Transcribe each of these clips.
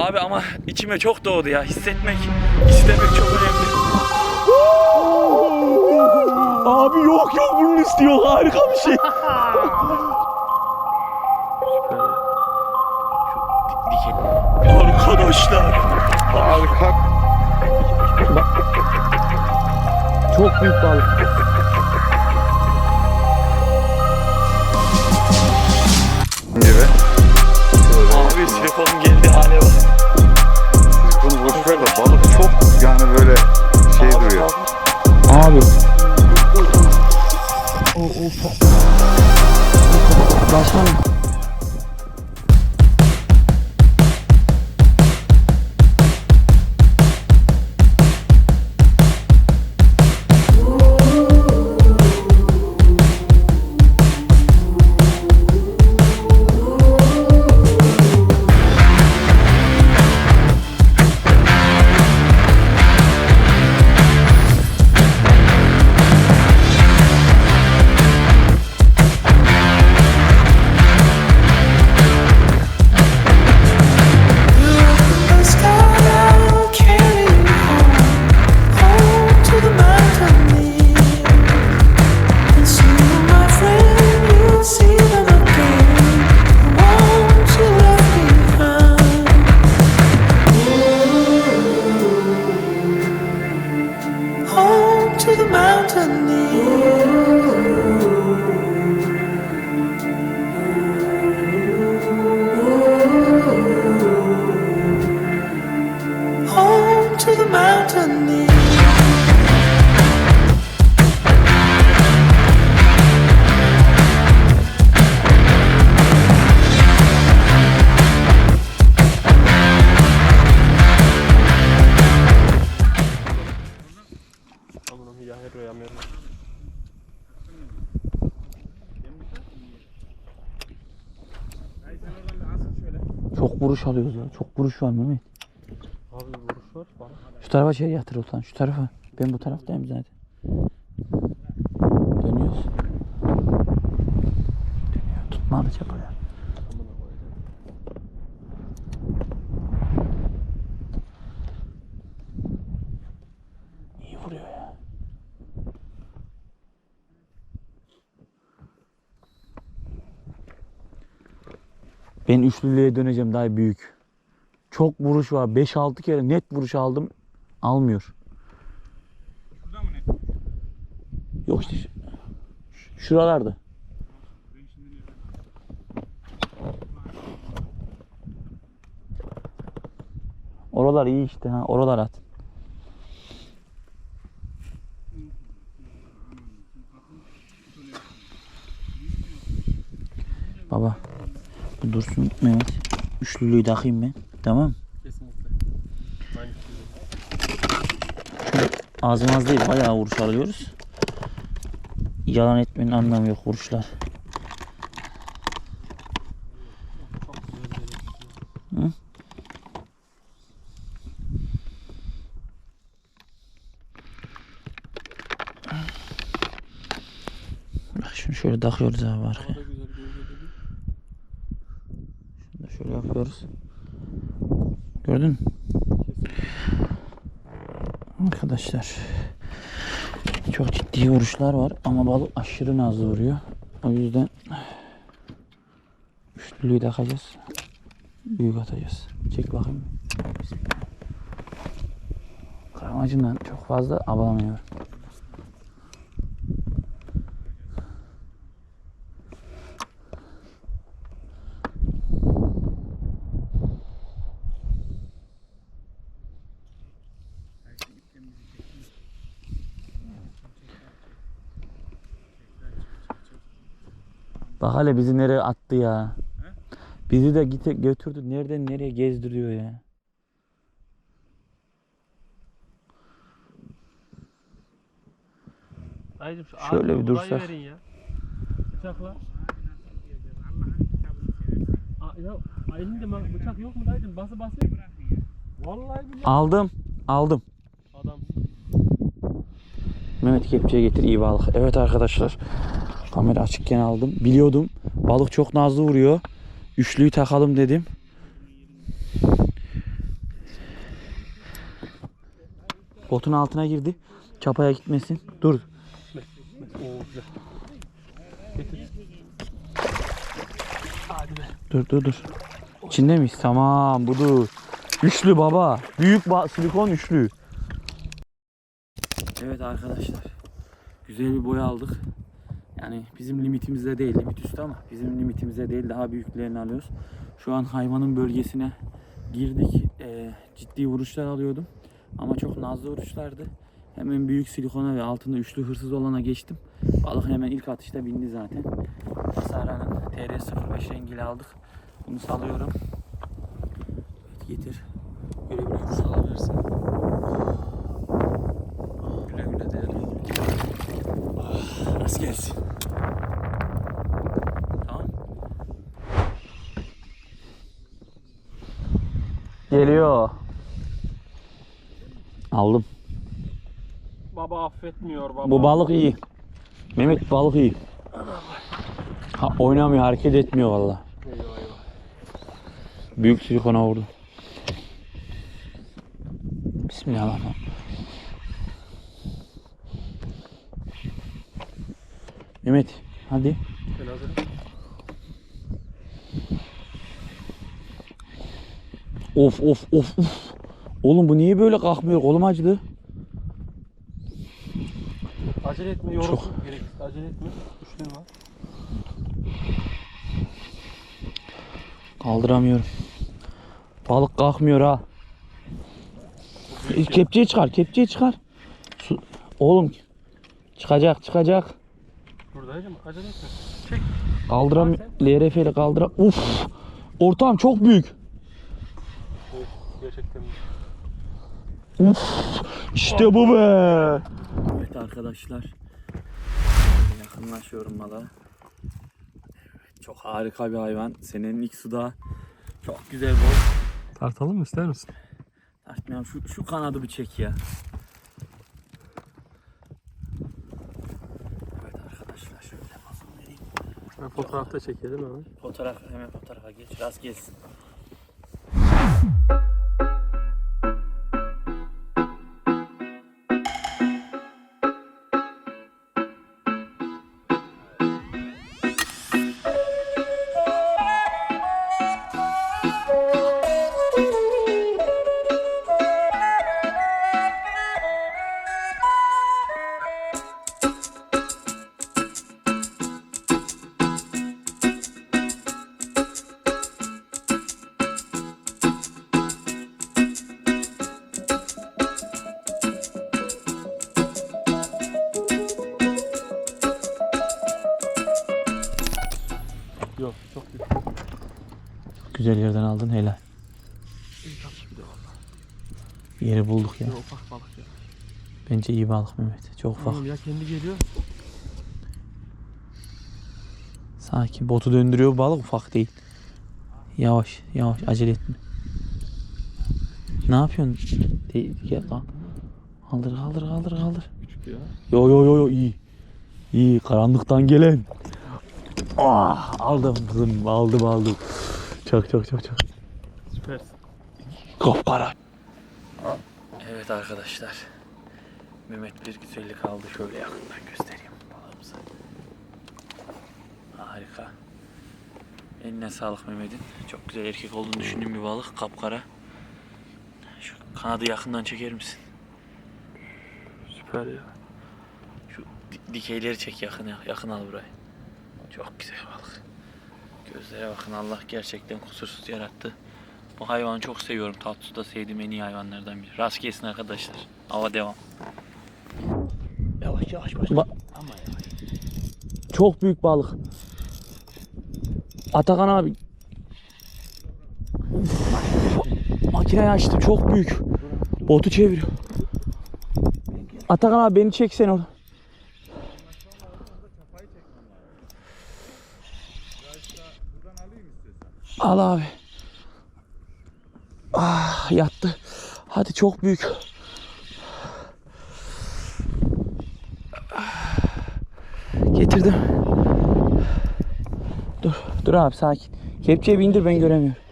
Abi ama içime çok doğdu ya. Hissetmek, istemek çok önemli. Abi yok yok bunun üstü yok. Harika bir şey. Arkadaşlar. Harika. Çok büyük balık. Gibi. Abi telefonum geldi hale bak. Biz bunu boş ver de balık çok yani Çok vuruş alıyoruz ya. Çok vuruş var Mehmet. Abi vuruş var bana. Şu tarafa şey yatır ulan şu tarafa. Ben bu taraftayım zaten. Dönüyoruz. Dönüyor. Tutmadı çapaya. İyi vuruyor ya. Ben üçlülüğe döneceğim daha büyük. Çok vuruş var. 5-6 kere net vuruş aldım. Almıyor. Yok işte. şu- Şuralarda. Oralar iyi işte ha. Oralar at. Baba. Bu dursun Mehmet. Üçlülüğü takayım ben. Tamam. Kesinlikle. Az maz değil bayağı vuruş alıyoruz. Yalan etmenin anlamı yok vuruşlar. Hı? Şunu şöyle takıyoruz abi arkaya. Daha da güzel bir öyle dedi. Şunu da şöyle yapıyoruz. Gördün mü? Arkadaşlar. Çok ciddi vuruşlar var ama balık aşırı nazlı vuruyor. O yüzden üçlülüğü takacağız. Büyük atacağız. Çek bakayım. Karamacından çok fazla abalamıyor. Bak hele bizi nereye attı ya. Bizi de gite götürdü. Nereden nereye gezdiriyor ya. Dayıcım şu Şöyle bir dursak. verin ya. Bıçakla. Aa, ya elinde bıçak yok mu dayıcım? Bası bası. Vallahi billahi. Aldım. Aldım. Adam. Mehmet kepçeye getir iyi balık. Evet arkadaşlar. Kamera açıkken aldım. Biliyordum balık çok nazlı vuruyor. Üçlüyü takalım dedim. Botun altına girdi. Çapaya gitmesin. Dur. Dur dur dur. İçinde miyiz? Tamam budur. Üçlü baba. Büyük ba silikon üçlü. Evet arkadaşlar. Güzel bir boy aldık. Yani bizim limitimizde değil. Limit üstü ama bizim limitimize değil. Daha büyüklerini alıyoruz. Şu an hayvanın bölgesine girdik. Ee, ciddi vuruşlar alıyordum. Ama çok nazlı vuruşlardı. Hemen büyük silikona ve altında üçlü hırsız olana geçtim. Balık hemen ilk atışta bindi zaten. Masara'nın TR05 rengiyle aldık. Bunu salıyorum. Evet, getir. Güle güle salabilirsin. Güle güle değerli. Rast gelsin. Geliyor. Aldım. Baba affetmiyor baba. Bu balık iyi. Mehmet balık iyi. Ha, oynamıyor, hareket etmiyor valla. Büyük silikona vurdu. Bismillahirrahmanirrahim. Mehmet hadi. Ben hazırım. Of of of of. Oğlum bu niye böyle kalkmıyor? Kolum acıdı. Acele etme yorulsun. Gereksiz acele etme. Üçlü var. Kaldıramıyorum. Balık kalkmıyor ha. E, çıkar, kepçeyi çıkar. Su- Oğlum çıkacak, çıkacak. Buradayım acele etme. Çek. Kaldıram LRF ile kaldıra. Uf! Ortağım çok büyük. Gerçekten. Uf! İşte bu be. Evet arkadaşlar. Yakınlaşıyorum mala. Evet, çok harika bir hayvan. Senenin ilk suda. Çok güzel boy. Tartalım mı ister misin? Tartmayalım. Şu, şu kanadı bir çek ya. Evet arkadaşlar şöyle basın vereyim. Fotoğrafta çekelim hemen. Fotoğraf hemen fotoğrafa geç. Rast gelsin. Aldın helal. İyi bir de valla. Bir yeri bulduk ya. Bir ufak balık ya. Bence iyi balık Mehmet. Çok ufak. Ya kendi geliyor. Sakin. Botu döndürüyor balık ufak değil. Yavaş yavaş acele etme. Ne yapıyorsun? Değil, gel lan. Kaldır kaldır kaldır kaldır. Küçük ya. Yo yo yo yo iyi. İyi karanlıktan gelen. Ah aldım kızım aldım aldım. Çok çok çok çok. Kopara. Evet arkadaşlar. Mehmet bir güzellik aldı. Şöyle yakından göstereyim balığımızı. Harika. Eline sağlık Mehmet'in. Çok güzel erkek olduğunu düşündüğüm bir balık. Kapkara. Şu kanadı yakından çeker misin? Süper ya. Şu di- dikeyleri çek yakın yakın al burayı. Çok güzel balık. Gözlere bakın Allah gerçekten kusursuz yarattı. Bu hayvanı çok seviyorum. Tatlıda sevdiğim en iyi hayvanlardan biri. Rast gelsin arkadaşlar. Hava devam. Yavaş yavaş baş. Ba- Çok büyük balık. Atakan abi. Uf. Makineyi açtı. Çok büyük. Botu çeviriyor. Atakan abi beni çeksen orada. Al abi. Ah yattı. Hadi çok büyük. Getirdim. Dur, dur abi sakin. Kepçeyi bindir ben göremiyorum.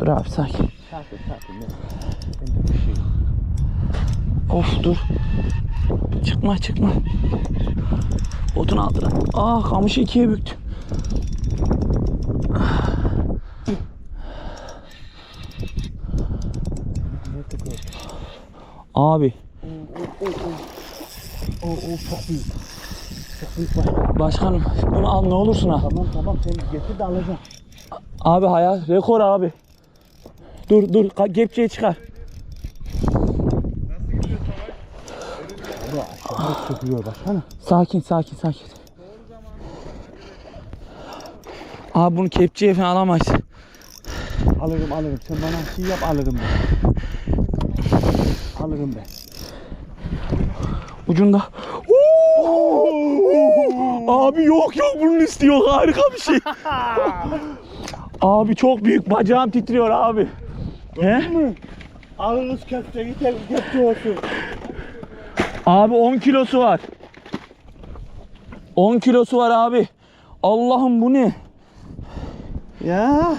Dur abi sakin. Şey. Of dur. Çıkma çıkma. Odun altına. Ah kamışı ikiye büktü. Abi. O, o çok büyük. Çok büyük var. Başkanım bunu al ne olursun al. Tamam tamam sen getir de alacağım. Abi hayat rekor abi. Dur dur kepçeyi çıkar. Çok çöküyor başkanım. Sakin sakin sakin. Abi bunu kepçeye falan alamayız. Alırım alırım. Sen bana şey yap alırım ben. Alırım ben. Ucunda. Abi yok yok bunun üstü yok harika bir şey. abi çok büyük bacağım titriyor abi. He? Alırız köfte gider köfte olsun. Abi 10 kilosu var. 10 kilosu var abi. Allah'ım bu ne? Ya.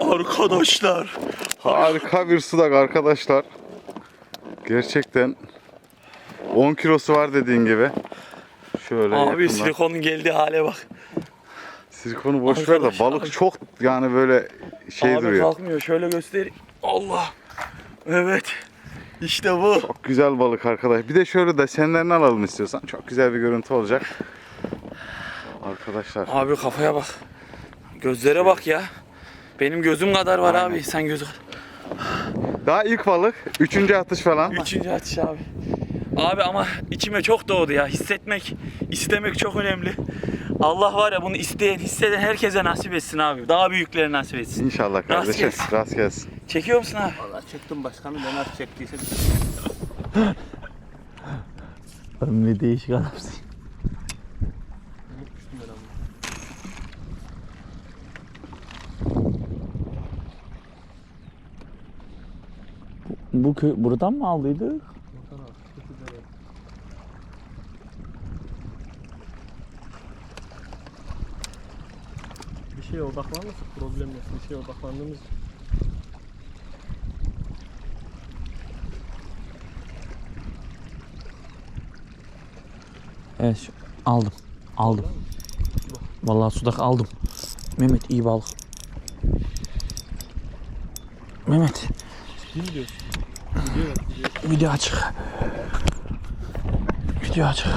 Arkadaşlar. Harika bir sudak arkadaşlar. Gerçekten 10 kilosu var dediğin gibi. Şöyle Abi yakından. silikonun geldiği hale bak. Silikonu boş ver de balık çok yani böyle şey abi duruyor. kalkmıyor. Şöyle göstereyim. Allah. Evet. İşte bu. Çok güzel balık arkadaş. Bir de şöyle desenlerini alalım istiyorsan. Çok güzel bir görüntü olacak. Arkadaşlar. Abi kafaya bak. Gözlere bak ya. Benim gözüm kadar var Aynen. abi. Sen gözü Daha ilk balık. Üçüncü atış falan. Üçüncü atış abi. Abi ama içime çok doğdu ya. Hissetmek, istemek çok önemli. Allah var ya bunu isteyen, hisseden herkese nasip etsin abi. Daha büyükleri nasip etsin. İnşallah kardeşim. gelsin. Rast gelsin. Çekiyor musun abi? Valla çektim başkanım ben nasıl çektiyse. Ne değişik adamsın. Bu, köy buradan mı aldıydı? Bir şeye odaklanırsak problem yok. Bir şeye odaklandığımız Evet şu- aldım. Aldım. Vallahi sudak aldım. Mehmet iyi balık. Mehmet Kim diyorsun? Video açık. Video açık.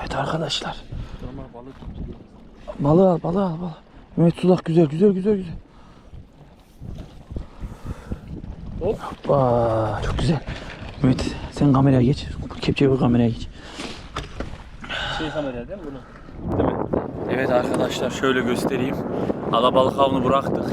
Evet arkadaşlar. Balığı al balığı al balığı. Mehmet sudak güzel güzel güzel güzel. Hop. Hoppa çok güzel. Mehmet sen kameraya geç. Kepçeyi bu kameraya geç. Şey kameraya değil mi bunu? Evet arkadaşlar şöyle göstereyim. Alabalık avını bıraktık.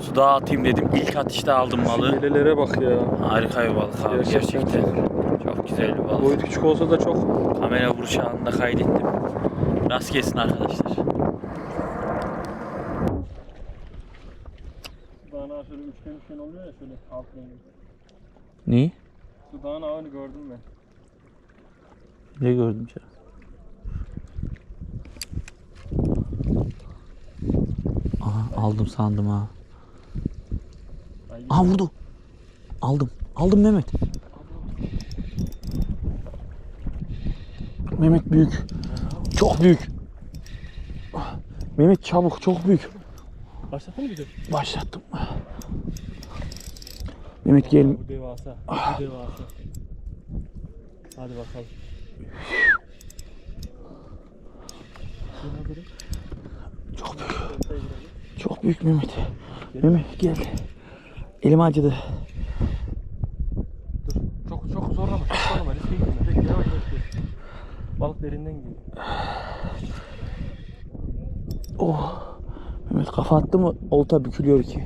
Suda atayım dedim. İlk atışta aldım balığı. Gelelere bak ya. Harika bir balık abi Gerçekten. gerçekten. Çok güzel bir balık. Boyut küçük olsa da çok. Kamera vuruş anında kaydettim. Rast gelsin arkadaşlar. Dağın ağı şöyle üçgen üçgen oluyor ya şöyle alt rengi. Neyi? Şu dağın ağını gördüm ben. Ne gördüm ya? Aldım sandım ha. Aha vurdu. Aldım. Aldım Mehmet. Mehmet büyük. Çok büyük. Mehmet çabuk çok büyük. Başlattın mı video? Başlattım. Mehmet gel. Bu devasa. Bu devasa. Hadi bakalım. Çok büyük. Çok büyük Mehmet. Mehmet gel. Elim acıdı. Dur. Çok çok zorlama. Çok zorlama. Riske girme. Bekle yavaş yavaş gel. Balık derinden geliyor. Oh. Mehmet kafa attı mı olta bükülüyor ki.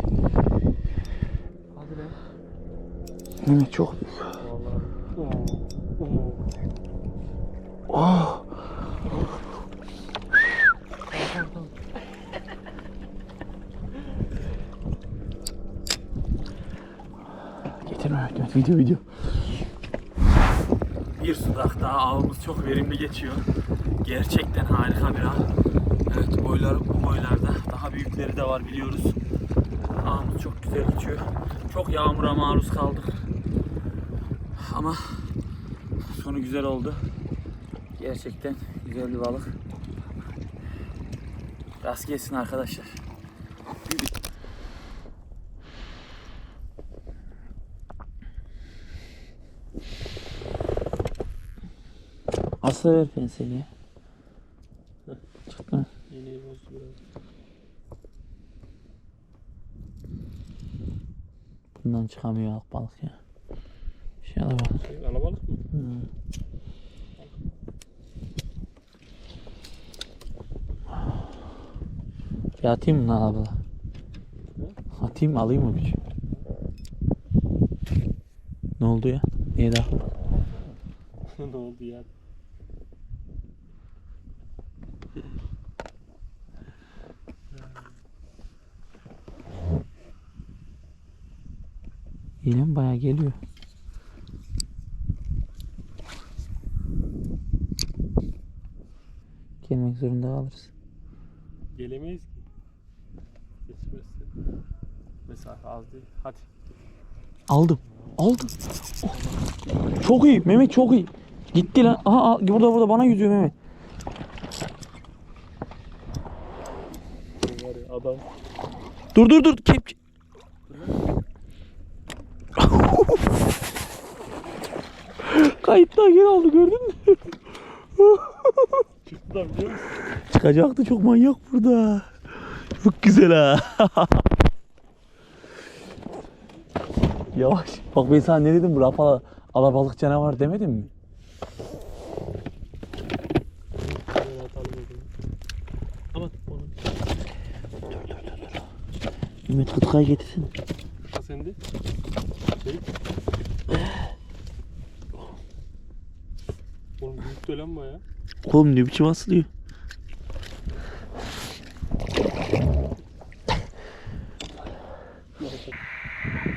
Hadi lan. Mehmet çok büyük. Vallahi. Oo. Oo. Oh. Tamam tamam. Getir Mehmet, Mehmet video video. bir sudak daha avımız çok verimli geçiyor. Gerçekten harika bir av. Evet boylar bu boylarda. Daha büyükleri de var biliyoruz. Avımız çok güzel geçiyor. Çok yağmura maruz kaldık. Ama sonu güzel oldu. Gerçekten güzel bir balık. Rast gelsin arkadaşlar. Asla ver penseli. Çıktı? İğneyi bozdu biraz. Bundan çıkamıyor ak balık ya. Şuna bak. Şey, alabalık mı? Ya atayım mı lan abla? Atayım mı alayım mı bir şey? Ne oldu ya? Niye daha? ne oldu ya? Geliyor? Gelmek zorunda kalırız. Gelemeyiz ki. Geçmezse. Mesafe az değil. Hadi. Aldım. Aldım. Oh. Çok iyi. Mehmet çok iyi. Gitti lan. Aha al. burada burada bana yüzüyor Mehmet. Adam. Dur dur dur. Kep. Kayıttan geri aldı gördün mü? Çıktı biliyor musun? Çıkacaktı çok manyak burada. Çok güzel ha. Yavaş. Bak ben sana ne dedim bu rapala alabalık canavar demedim mi? Ben atalım o zaman. Ama onu. Mehmet Kıtkay'ı getirsin. Ha sende. Şey. Oğlum büyük dönem ya. Oğlum ne biçim asılıyor?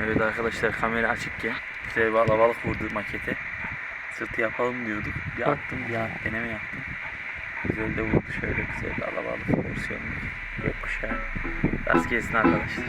Evet arkadaşlar kamera açıkken güzel bir alabalık vurdu makete. Sırtı yapalım diyorduk. Bir attım bir deneme yaptım. Güzel de vurdu şöyle güzel bir alabalık porsiyonlu. Gökkuşağı. Rast gelsin arkadaşlar.